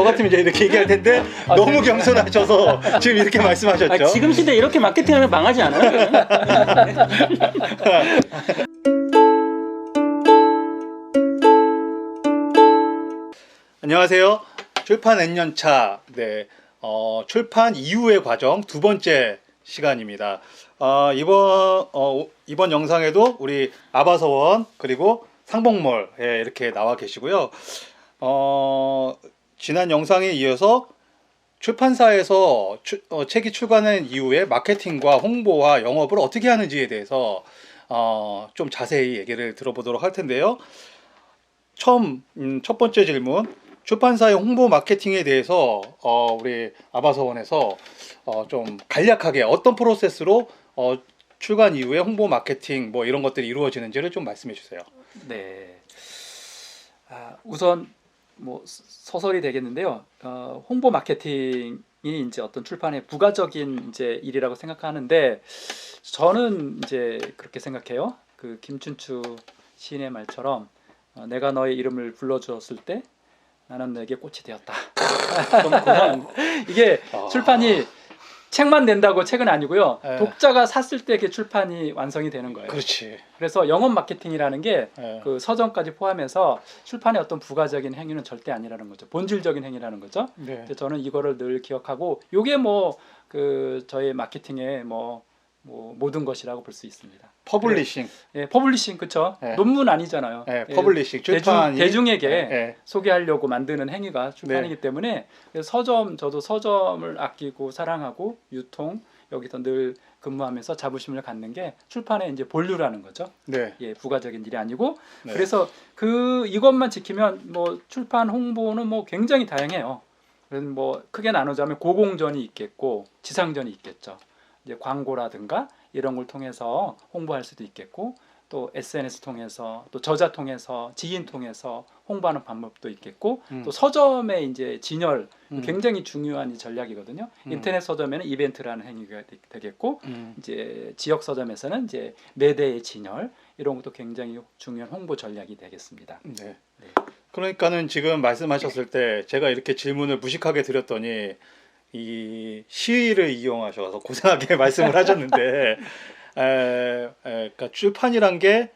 저 같으면 이제 이렇게 얘기할 텐데 너무 겸손하셔서 지금 이렇게 말씀하셨죠. 아, 지금 시대 에 이렇게 마케팅하면 망하지 않아요? 안녕하세요. 출판 N년차 네, 어, 출판 이후의 과정 두 번째 시간입니다. 어, 이번 어, 이번 영상에도 우리 아바서원 그리고 상봉몰 예, 이렇게 나와 계시고요. 어, 지난 영상에 이어서 출판사에서 추- 어, 책이 출간한 이후에 마케팅과 홍보와 영업을 어떻게 하는지에 대해서 어, 좀 자세히 얘기를 들어보도록 할 텐데요. 처음 음, 첫 번째 질문 출판사의 홍보 마케팅에 대해서 어, 우리 아바서원에서 어, 좀 간략하게 어떤 프로세스로 어, 출간 이후에 홍보 마케팅 뭐 이런 것들이 이루어지는지를 좀 말씀해 주세요. 네. 아, 우선 뭐 서- 서설이 되겠는데요. 어, 홍보 마케팅이 이제 어떤 출판의 부가적인 이제 일이라고 생각하는데 저는 이제 그렇게 생각해요. 그 김춘추 시인의 말처럼 어, 내가 너의 이름을 불러주었을 때 나는 내게 꽃이 되었다. 이게 아. 출판이 책만 낸다고 책은 아니고요. 네. 독자가 샀을 때 그 출판이 완성이 되는 거예요. 그렇지. 그래서 영업 마케팅이라는 게 예. 그 서점까지 포함해서 출판의 어떤 부가적인 행위는 절대 아니라는 거죠. 본질적인 행위라는 거죠. 네. 저는 이거를 늘 기억하고 요게 뭐 그 저의 마케팅의 뭐, 뭐 모든 것이라고 볼 수 있습니다. 퍼블리싱, 예, 퍼블리싱 그쵸? 네. 논문 아니잖아요. 예, 예, 퍼블리싱 대중, 출판이 대중 에게 예, 소개하려고 만드는 행위가 출판이기 네. 때문에 서점 저도 서점을 아끼고 사랑하고 유통 여기서 늘 근무하면서 자부심을 갖는 게 출판의 이제 본류라는 거죠. 네. 예, 부가적인 일이 아니고 네. 그래서 그 이것만 지키면 뭐 출판 홍보는 뭐 굉장히 다양해요. 뭐 크게 나누자면 고공전이 있겠고 지상전이 있겠죠. 이제 광고라든가 이런 걸 통해서 홍보할 수도 있겠고 또 SNS 통해서 또 저자 통해서 지인 통해서 홍보하는 방법도 있겠고 음. 또 서점의 이제 진열 음. 굉장히 중요한 이 전략이거든요. 음. 인터넷 서점에는 이벤트라는 행위가 되- 되겠고 음. 이제 지역 서점에서는 이제 매대의 진열 이런 것도 굉장히 중요한 홍보 전략이 되겠습니다. 네. 네. 그러니까는 지금 말씀하셨을 때 제가 이렇게 질문을 무식하게 드렸더니 이 시를 이용하셔서 고상하게 말씀을 하셨는데 에, 에, 그러니까 출판이란 게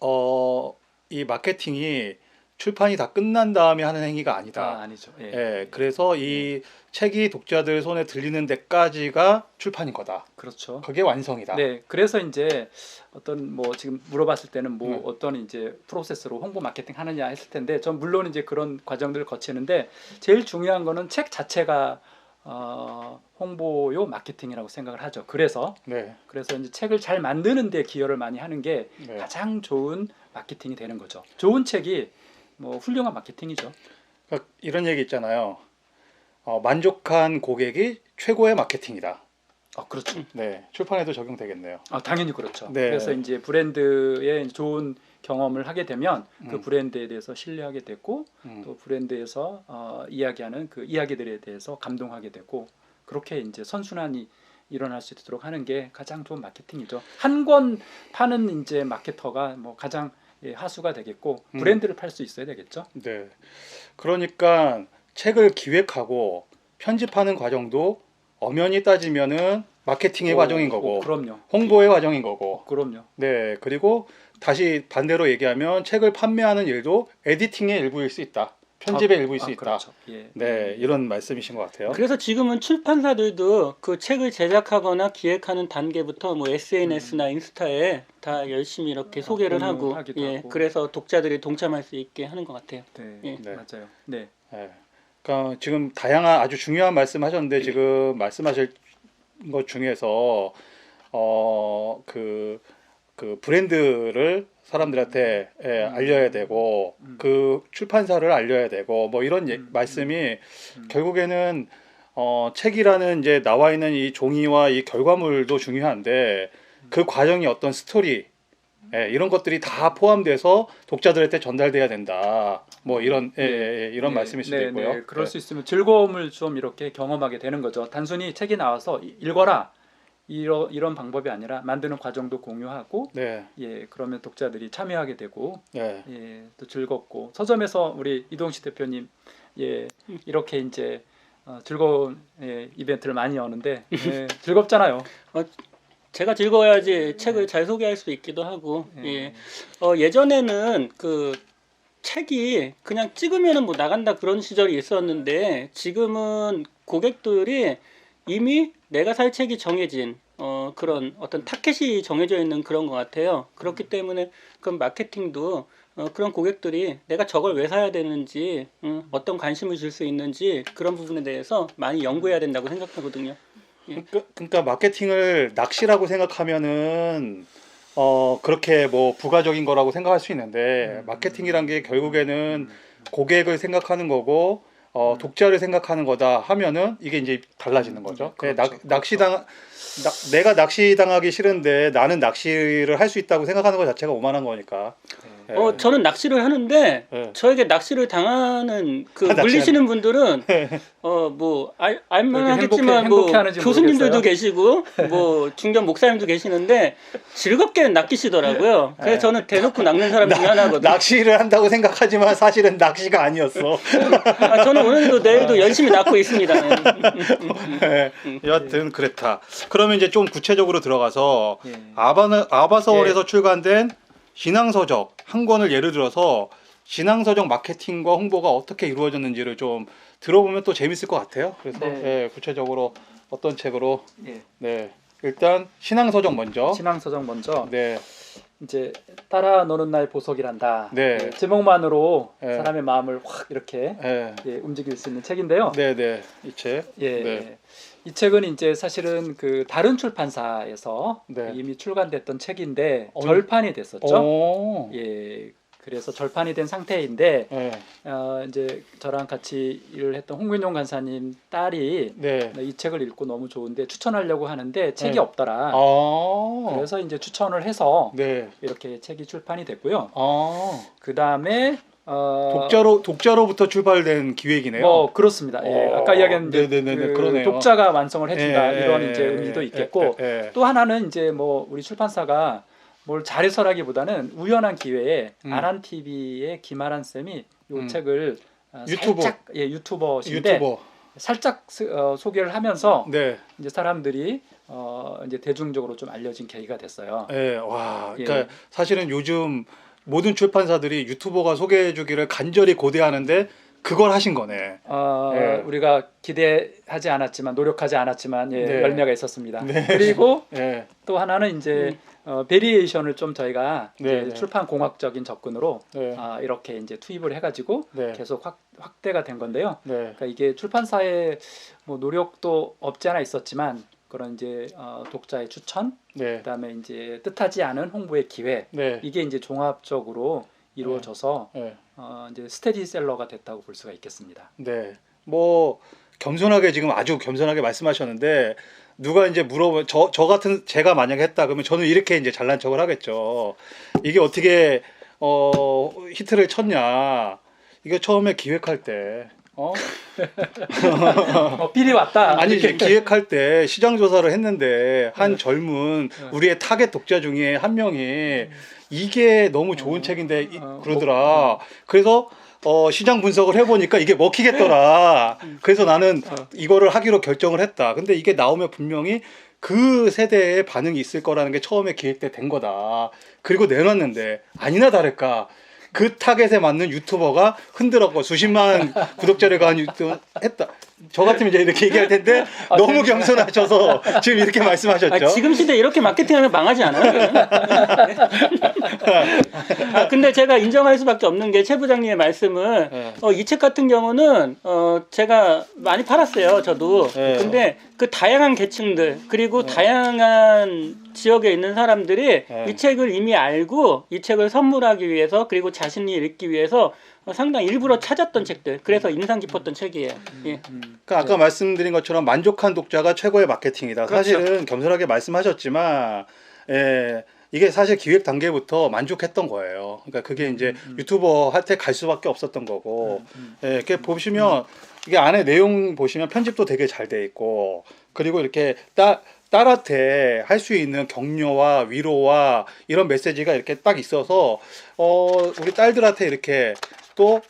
어, 이 마케팅이 출판이 다 끝난 다음에 하는 행위가 아니다. 아, 아니죠. 예. 예, 그래서 이 책이 독자들 손에 들리는 데까지가 출판인 거다. 그렇죠. 그게 완성이다. 네, 그래서 이제 어떤 뭐 지금 물어봤을 때는 뭐 음. 어떤 이제 프로세스로 홍보 마케팅 하느냐 했을 텐데, 전 물론 이제 그런 과정들을 거치는데 제일 중요한 거는 책 자체가 어, 홍보요 마케팅이라고 생각을 하죠. 그래서 네. 그래서 이제 책을 잘 만드는 데 기여를 많이 하는 게 네. 가장 좋은 마케팅이 되는 거죠. 좋은 책이 뭐 훌륭한 마케팅이죠. 그러니까 이런 얘기 있잖아요. 어, 만족한 고객이 최고의 마케팅이다. 아, 그렇죠. 네, 출판에도 적용되겠네요. 아, 당연히 그렇죠. 네. 그래서 이제 브랜드의 좋은 경험을 하게 되면 그 음. 브랜드에 대해서 신뢰하게 되고 음. 또 브랜드에서 어, 이야기하는 그 이야기들에 대해서 감동하게 되고 그렇게 이제 선순환이 일어날 수 있도록 하는 게 가장 좋은 마케팅이죠. 한 권 파는 이제 마케터가 뭐 가장 예, 하수가 되겠고 음. 브랜드를 팔수 있어야 되겠죠. 네. 그러니까 책을 기획하고 편집하는 과정도 엄연히 따지면은 마케팅의 오, 과정인 오, 거고 그럼요. 홍보의 과정인 거고. 그럼요. 네. 그리고 다시 반대로 얘기하면 책을 판매하는 일도 에디팅의 일부일 수 있다. 편집의 일부일 수 아, 있다. 그렇죠. 예. 네, 이런 말씀이신 것 같아요. 그래서 지금은 출판사들도 그 책을 제작하거나 기획하는 단계부터 뭐 SNS나 인스타에 다 열심히 이렇게 소개를 하고, 공유하기도 예, 하고. 그래서 독자들이 동참할 수 있게 하는 것 같아요. 네, 예. 네. 맞아요. 네. 네. 그러니까 지금 다양한 아주 중요한 말씀하셨는데 지금 말씀하실 것 중에서 어그 그 브랜드를 사람들한테 예, 알려야 되고 음. 그 출판사를 알려야 되고 뭐 이런 예- 음, 말씀이 음. 결국에는 어 책이라는 이제 나와 있는 이 종이와 이 결과물도 중요한데 그 과정이 어떤 스토리 예, 이런 것들이 다 포함돼서 독자들한테 전달돼야 된다. 뭐 이런 예, 예, 예, 이런 네, 수도 네, 있고요. 네, 그럴 네. 수 있으면 즐거움을 좀 이렇게 경험하게 되는 거죠. 단순히 책이 나와서 이- 읽어라 이러, 이런 방법이 아니라 만드는 과정도 공유하고 네, 예 그러면 독자들이 참여하게 되고 네, 예, 또 즐겁고 서점에서 우리 이동식 대표님 예 이렇게 이제 어, 즐거운 예, 이벤트를 많이 여는데 예, 즐겁잖아요. 제가 즐거워야지 책을 잘 소개할 수 있기도 하고 예. 예. 어, 예전에는 그 책이 그냥 찍으면은 뭐 나간다 그런 시절이 있었는데 지금은 고객들이 이미 내가 살 책이 정해진 어, 그런 어떤 타켓이 정해져 있는 그런 것 같아요. 그렇기 때문에 그 마케팅도 어, 그런 고객들이 내가 저걸 왜 사야 되는지 음, 어떤 관심을 줄 수 있는지 그런 부분에 대해서 많이 연구해야 된다고 생각하거든요. 그러니까, 그러니까 마케팅을 낚시라고 생각하면은 어 그렇게 뭐 부가적인 거라고 생각할 수 있는데 음. 마케팅이란 게 결국에는 고객을 생각하는 거고 어 독자를 생각하는 거다 하면은 이게 이제 달라지는 거죠. 음. 그렇죠, 낚, 낚시당 나- 내가 낚시 당하기 싫은데 나는 낚시를 할 수 있다고 생각하는 것 자체가 오만한 거니까. 예. 어, 저는 낚시를 하는데 예. 저에게 낚시를 당하는 그 아, 물리시는 분들은 어뭐 알만하겠지만 뭐 행복해하는지 교수님들도 모르겠어요. 계시고 뭐 중견 목사님도 계시는데 즐겁게 낚이시더라고요. 그래서 예. 저는 대놓고 낚는 사람 중에 하나거든요. 낚시를 한다고 생각하지만 사실은 낚시가 아니었어. 아, 저는 오늘도 내일도 열심히 낚고 있습니다. 예. 여하튼 그렇다. 그러면 이제 좀 구체적으로 들어가서 예. 아바는 아바서원에서 출간된 신앙서적 한 권을 예를 들어서 신앙서적 마케팅과 홍보가 어떻게 이루어졌는지를 좀 들어보면 또 재밌을 것 같아요. 그래서 네. 예, 구체적으로 어떤 책으로 예. 네 일단 신앙서적 먼저 신앙서적 먼저 네 이제 따라 노는 날 보석이란다. 네. 예, 제목만으로 네. 사람의 마음을 확 이렇게 예, 예, 움직일 수 있는 책인데요. 네, 네, 이 책. 예. 네. 이 책은 이제 사실은 그 다른 출판사에서 네. 이미 출간됐던 책인데 어, 절판이 됐었죠. 오. 예. 그래서 절판이 된 상태인데 예, 어, 이제 저랑 같이 일을 했던 홍근용 간사님 딸이 네. 이 책을 읽고 너무 좋은데 추천하려고 하는데 책이 네. 없더라. 아. 그래서 이제 추천을 해서 네. 이렇게 책이 출판이 됐고요. 아. 그 다음에 어, 독자로 독자로부터 출발된 기획이네요. 뭐 그렇습니다. 예, 어, 아까 이야기한 네네네네, 그 그러네요. 독자가 완성을 해준다 예, 이런 예, 이제 예, 의미도 예, 있겠고 예, 예. 또 하나는 이제 뭐 우리 출판사가 뭘 잘해서라기보다는 우연한 기회에 음. 아란 TV의 김아란 쌤이 이 음. 책을 어, 유튜버. 살짝 예 유튜버신데 유튜버. 살짝 스- 어, 소개를 하면서 네. 이제 사람들이 어, 이제 대중적으로 좀 알려진 계기가 됐어요. 예, 와, 예. 그러니까 사실은 요즘 모든 출판사들이 유튜버가 소개해주기를 간절히 고대하는데 그걸 하신 거네. 어, 예. 우리가 기대하지 않았지만 노력하지 않았지만 예, 네. 열매가 있었습니다. 네. 그리고 예, 또 하나는 이제 어, 베리에이션을 좀 저희가 네, 네. 출판 공학적인 접근으로 네, 아, 이렇게 이제 투입을 해가지고 네, 계속 확, 확대가 된 건데요. 네, 그러니까 이게 출판사의 뭐 노력도 없지 않아 있었지만 그런 이제 어, 독자의 추천, 네, 그다음에 이제 뜻하지 않은 홍보의 기회 네, 이게 이제 종합적으로 이루어져서 네, 어, 이제 스테디셀러가 됐다고 볼 수가 있겠습니다. 네. 뭐 겸손하게 지금 아주 겸손하게 말씀하셨는데 누가 이제 물어보 저, 저 같은 제가 만약에 했다 그러면 저는 이렇게 이제 잘난 척을 하겠죠. 이게 어떻게 어 히트를 쳤냐? 이게 처음에 기획할 때 어? 어, 필이 왔다. 아니 이제 기획할 때 시장 조사를 했는데 한 네. 젊은 네. 우리의 타겟 독자 중에 한 명이 이게 너무 좋은 어, 책인데 이- 어, 그러더라. 그래서 어, 시장 분석을 해보니까 이게 먹히겠더라. 그래서 나는 어. 이거를 하기로 결정을 했다. 근데 이게 나오면 분명히 그 세대의 반응이 있을 거라는 게 처음에 기획 때 된 거다. 그리고 내놨는데 아니나 다를까. 그 타겟에 맞는 유튜버가 흔들었고 수십만 구독자를 가한 유튜브 했다. 저 같으면 이제 이렇게 얘기할 텐데 아, 너무 겸손하셔서 지금 이렇게 말씀하셨죠. 아, 지금 시대 이렇게 마케팅하면 망하지 않아요? 아, 근데 제가 인정할 수밖에 없는 게 최 부장님의 말씀을 네. 어, 이 책 같은 경우는 어, 제가 많이 팔았어요, 저도. 네. 근데 그 다양한 계층들 그리고 다양한 지역에 있는 사람들이 네. 이 책을 이미 알고 이 책을 선물하기 위해서 그리고 자신이 읽기 위해서 어, 상당히 일부러 찾았던 책들. 그래서 인상 깊었던 책이에요. 예. 음, 그러니까 아까 말씀드린 것처럼 만족한 독자가 최고의 마케팅이다. 그렇죠. 사실은 겸손하게 말씀하셨지만, 예, 이게 사실 기획 단계부터 만족했던 거예요. 그러니까 그게 이제 유튜버한테 갈 수밖에 없었던 거고, 음, 예, 이렇게 보시면 이게 안에 내용 보시면 편집도 되게 잘 돼 있고, 그리고 이렇게 따 딸한테 할 수 있는 격려와 위로와 이런 메시지가 이렇게 딱 있어서 어 우리 딸들한테 이렇게 또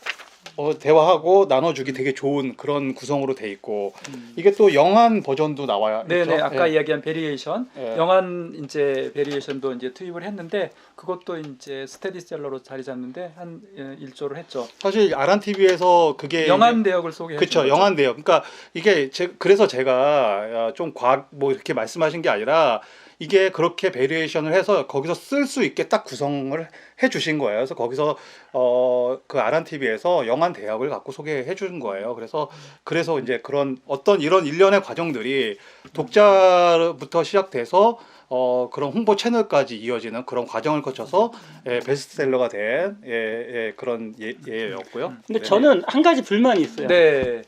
어, 대화하고 나눠주기 되게 좋은 그런 구성으로 돼 있고 음. 이게 또 영한 버전도 나와요. 네네 아까 예. 이야기한 베리에이션 예. 영한 이제 베리에이션도 이제 투입을 했는데 그것도 이제 스테디셀러로 자리 잡는데 한 예, 일조를 했죠. 사실 아란 TV에서 그게 영한 대역을 소개해 예, 그렇죠. 영한데요. 그러니까 이게 제, 그래서 제가 좀과뭐 이렇게 말씀하신 게 아니라 이게 그렇게 베리에이션을 해서 거기서 쓸 수 있게 딱 구성을 해 주신 거예요. 그래서 거기서 어 그 아란 TV에서 영한 대학을 갖고 소개해 준 거예요. 그래서 그래서 이제 그런 어떤 이런 일련의 과정들이 독자부터 시작돼서 어 그런 홍보 채널까지 이어지는 그런 과정을 거쳐서 예, 베스트셀러가 된 예, 예, 그런 예, 예였고요. 근데 네. 저는 한 가지 불만이 있어요. 네.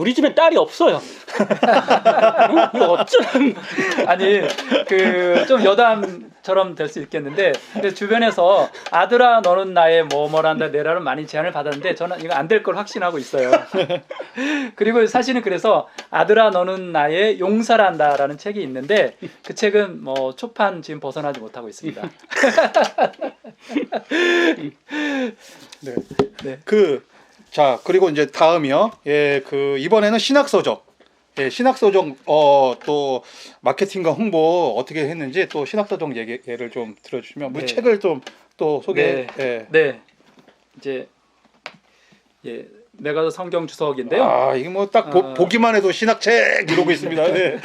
우리 집엔 딸이 없어요. 어? 이거 어쩌면 아니 그 좀 여담처럼 될 수 있겠는데 근데 주변에서 아들아 너는 나의 뭐뭐란다 내라는 많이 제안을 받았는데 저는 이거 안 될 걸 확신하고 있어요. 그리고 사실은 그래서 아들아 너는 나의 용사란다라는 책이 있는데 그 책은 뭐 초판 지금 벗어나지 못하고 있습니다. 네. 네. 그, 자, 그리고 이제 다음이요. 예, 그, 이번에는 신학서적. 예, 신학서적, 어, 또, 마케팅과 홍보 어떻게 했는지 또 신학서적 얘기, 예를 좀 들어주시면, 뭐 네. 책을 좀 또 소개, 네. 예. 네. 이제 예 메가더 성경 주석인데요. 아, 이게 뭐딱 어. 보기만 해도 신학책 이러고 있습니다. 네.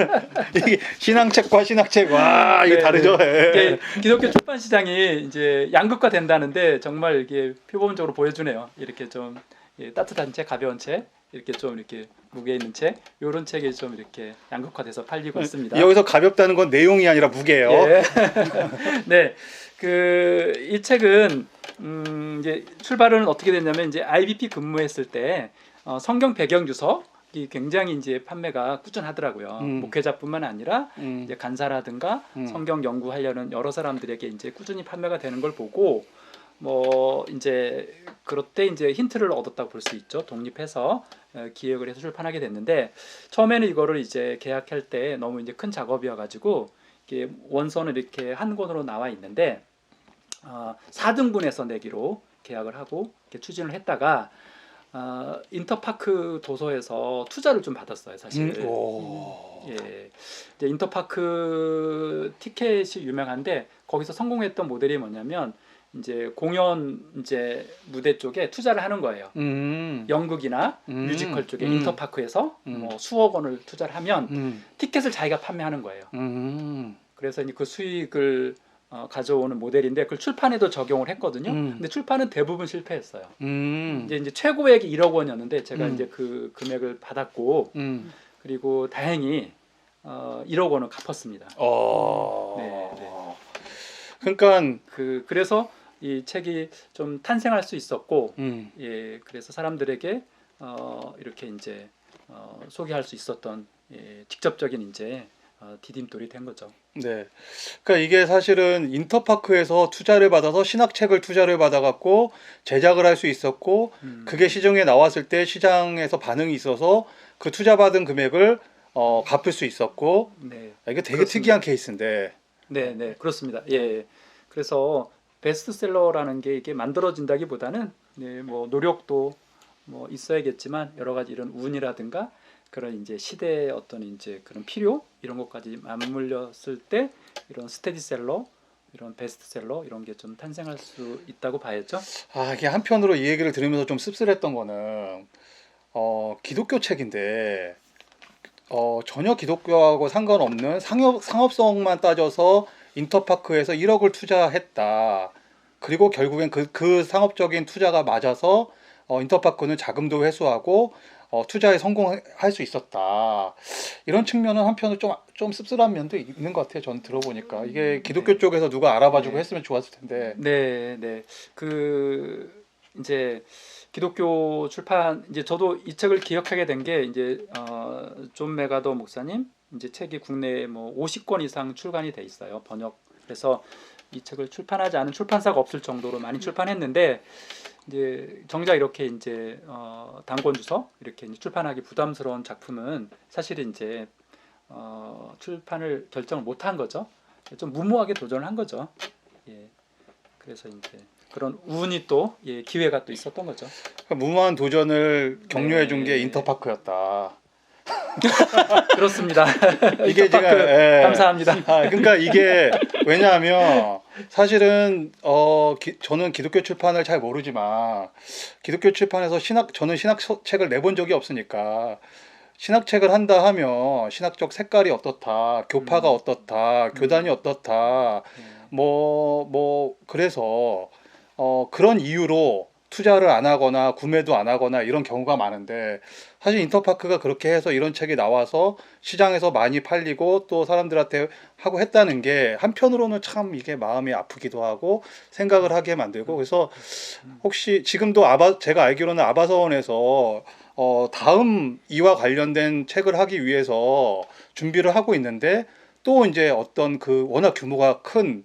이게 신앙책과 신학책, 와, 이게 네, 다르죠. 예. 이게 기독교 출판 시장이 이제 양극화 된다는데 정말 이게 표본적으로 보여주네요. 이렇게 좀 예, 따뜻한 책, 가벼운 책, 이렇게 좀 이렇게 무게 있는 책, 이런 책이 좀 이렇게 양극화돼서 팔리고 있습니다. 여기서 가볍다는 건 내용이 아니라 무게예요. 예. 네, 그 이 책은 음, 이제 출발은 어떻게 됐냐면 이제 IBP 근무했을 때 어, 성경 배경 주석이 굉장히 이제 판매가 꾸준하더라고요. 음. 목회자뿐만 아니라 음. 이제 간사라든가 음. 성경 연구하려는 여러 사람들에게 이제 꾸준히 판매가 되는 걸 보고 뭐 이제 그럴 때 이제 힌트를 얻었다고 볼 수 있죠. 독립해서 어, 기획을 해서 출판하게 됐는데 처음에는 이거를 이제 계약할 때 너무 이제 큰 작업이어 가지고 이게 원서는 이렇게 한 권으로 나와 있는데 어, 4등분해서 내기로 계약을 하고 이렇게 추진을 했다가 어, 인터파크 도서에서 투자를 좀 받았어요, 사실. 음, 오. 예, 이제 인터파크 티켓이 유명한데 거기서 성공했던 모델이 뭐냐면 이제 공연 이제 무대 쪽에 투자를 하는 거예요. 음. 연극이나 음. 뮤지컬 쪽에 음. 인터파크에서 음. 뭐 수억 원을 투자를 하면 음. 티켓을 자기가 판매하는 거예요. 음. 그래서 이제 그 수익을 어, 가져오는 모델인데 그걸 출판에도 적용을 했거든요. 음. 근데 출판은 대부분 실패했어요. 음. 이제 이제 최고액이 1억 원이었는데 제가 음. 이제 그 금액을 받았고 음. 그리고 다행히 어, 1억 원을 갚았습니다. 어. 네, 네. 그러니까 그 그래서 이 책이 좀 탄생할 수 있었고 음. 예 그래서 사람들에게 어, 이렇게 이제 어, 소개할 수 있었던 예, 직접적인 이제 어, 디딤돌이 된 거죠. 네. 그러니까 이게 사실은 인터파크에서 투자를 받아서 신학책을 투자를 받아 갖고 제작을 할 수 있었고 음. 그게 시중에 나왔을 때 시장에서 반응이 있어서 그 투자 받은 금액을 어, 갚을 수 있었고 네, 이게 되게 그렇습니다. 특이한 케이스인데. 네, 네 그렇습니다. 예, 그래서 베스트셀러라는 게 이게 만들어진다기보다는 네, 뭐 노력도 뭐 있어야겠지만 여러 가지 이런 운이라든가 그런 이제 시대의 어떤 이제 그런 필요 이런 것까지 맞물렸을 때 이런 스테디셀러 이런 베스트셀러 이런 게 좀 탄생할 수 있다고 봐야죠. 아, 이게 한편으로 이 얘기를 들으면서 좀 씁쓸했던 거는 어, 기독교 책인데 어, 전혀 기독교하고 상관없는 상업 상업성만 따져서 인터파크에서 1억을 투자했다. 그리고 결국엔 그, 그 상업적인 투자가 맞아서 어, 인터파크는 자금도 회수하고 어, 투자에 성공할 수 있었다. 이런 측면은 한편으로 좀, 좀 씁쓸한 면도 있는 것 같아요. 전 들어보니까. 이게 기독교 네. 쪽에서 누가 알아봐주고 네. 했으면 했으면 좋았을 텐데. 네, 네. 그 이제 기독교 출판 이제 저도 이 책을 기억하게 된 게 이제 어, 존 메가더 목사님 이제 책이 국내에 뭐 50권 이상 출간이 돼 있어요. 번역. 그래서 이 책을 출판하지 않은 출판사가 없을 정도로 많이 출판했는데 이제 정작 이렇게 이제 어, 단권 주서 이렇게 출판하기 부담스러운 작품은 사실 이제 어, 출판을 결정을 못 한 거죠. 좀 무모하게 도전을 한 거죠. 예. 그래서 이제 그런 운이 또 예, 기회가 또 있었던 거죠. 무모한 도전을 격려해 준게 네. 인터파크였다. 그렇습니다. 이게 제가 예. 감사합니다. 아, 그러니까 이게 왜냐하면 사실은 어 기- 저는 기독교 출판을 잘 모르지만 기독교 출판에서 신학 저는 신학 서- 책을 내본 적이 없으니까 신학 책을 한다 하면 신학적 색깔이 어떻다, 교파가 음. 어떻다, 교단이 어떻다, 뭐뭐 그래서 어 그런 이유로 투자를 안 하거나 구매도 안 하거나 이런 경우가 많은데 사실 인터파크가 그렇게 해서 이런 책이 나와서 시장에서 많이 팔리고 또 사람들한테 하고 했다는 게 한편으로는 참 이게 마음이 아프기도 하고 생각을 하게 만들고 그래서 혹시 지금도 아바 제가 알기로는 아바서원에서 어 다음 이와 관련된 책을 하기 위해서 준비를 하고 있는데 또 이제 어떤 그 워낙 규모가 큰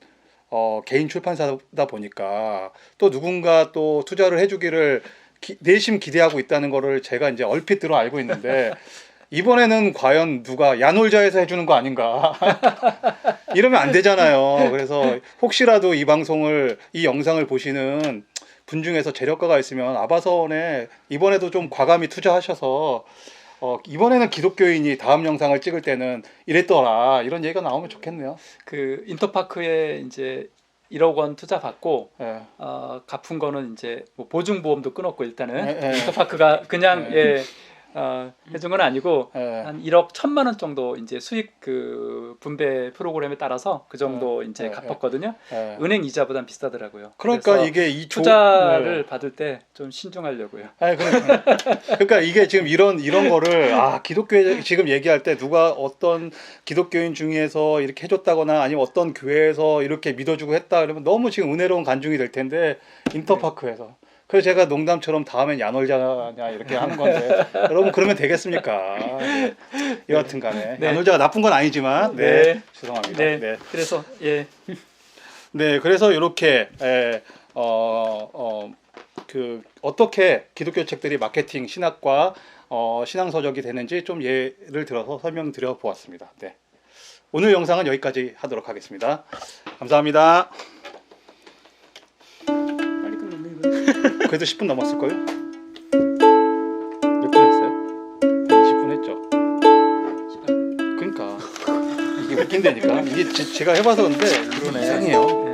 어, 개인 출판사다 보니까 또 누군가 또 투자를 해주기를 기- 내심 기대하고 있다는 거를 제가 이제 얼핏 들어 알고 있는데 이번에는 과연 누가 야놀자에서 해주는 거 아닌가 이러면 안 되잖아요. 그래서 혹시라도 이 방송을 이 영상을 보시는 분 중에서 재력가가 있으면 아바서원에 이번에도 좀 과감히 투자하셔서 어, 이번에는 기독교인이 다음 영상을 찍을 때는 이랬더라 이런 얘기가 나오면 좋겠네요. 그 인터파크에 이제 1억 원 투자 받고 예. 어, 갚은 거는 이제 뭐 보증 보험도 끊었고 일단은 예, 예. 인터파크가 그냥 예. 예, 어, 해준 건 아니고 예. 한 1억 1천만 원 정도 이제 수익 그 분배 프로그램에 따라서 그 정도 이제 예, 갚았거든요. 예. 은행 이자보단 비싸더라고요. 그러니까 이게 이 조- 투자를 네. 받을 때 좀 신중하려고요. 아니, 그러니까, 그러니까 이게 지금 이런 이런 거를 아 기독교에 지금 얘기할 때 누가 어떤 기독교인 중에서 이렇게 해줬다거나 아니면 어떤 교회에서 이렇게 믿어주고 했다 그러면 너무 지금 은혜로운 간증이 될 텐데 인터파크에서 그래서 제가 농담처럼 다음엔 야놀자냐 이렇게 하는 건데 여러분 그러면 되겠습니까? 네. 여하튼간에 네. 야놀자가 나쁜 건 아니지만 네, 네. 죄송합니다. 네. 네. 그래서 예, 네, 그래서 이렇게 에, 어, 어, 그 어떻게 기독교 책들이 마케팅 신학과 어, 신앙 서적이 되는지 좀 예를 들어서 설명드려 보았습니다. 네. 오늘 영상은 여기까지 하도록 하겠습니다. 감사합니다. 그래도 10분 넘었을 거요? 몇분 했어요? 한 20분 했죠. 그러니까 이게 웃긴다니까. 이게 제, 제가 해봐서 근데 그러네. 이상해요.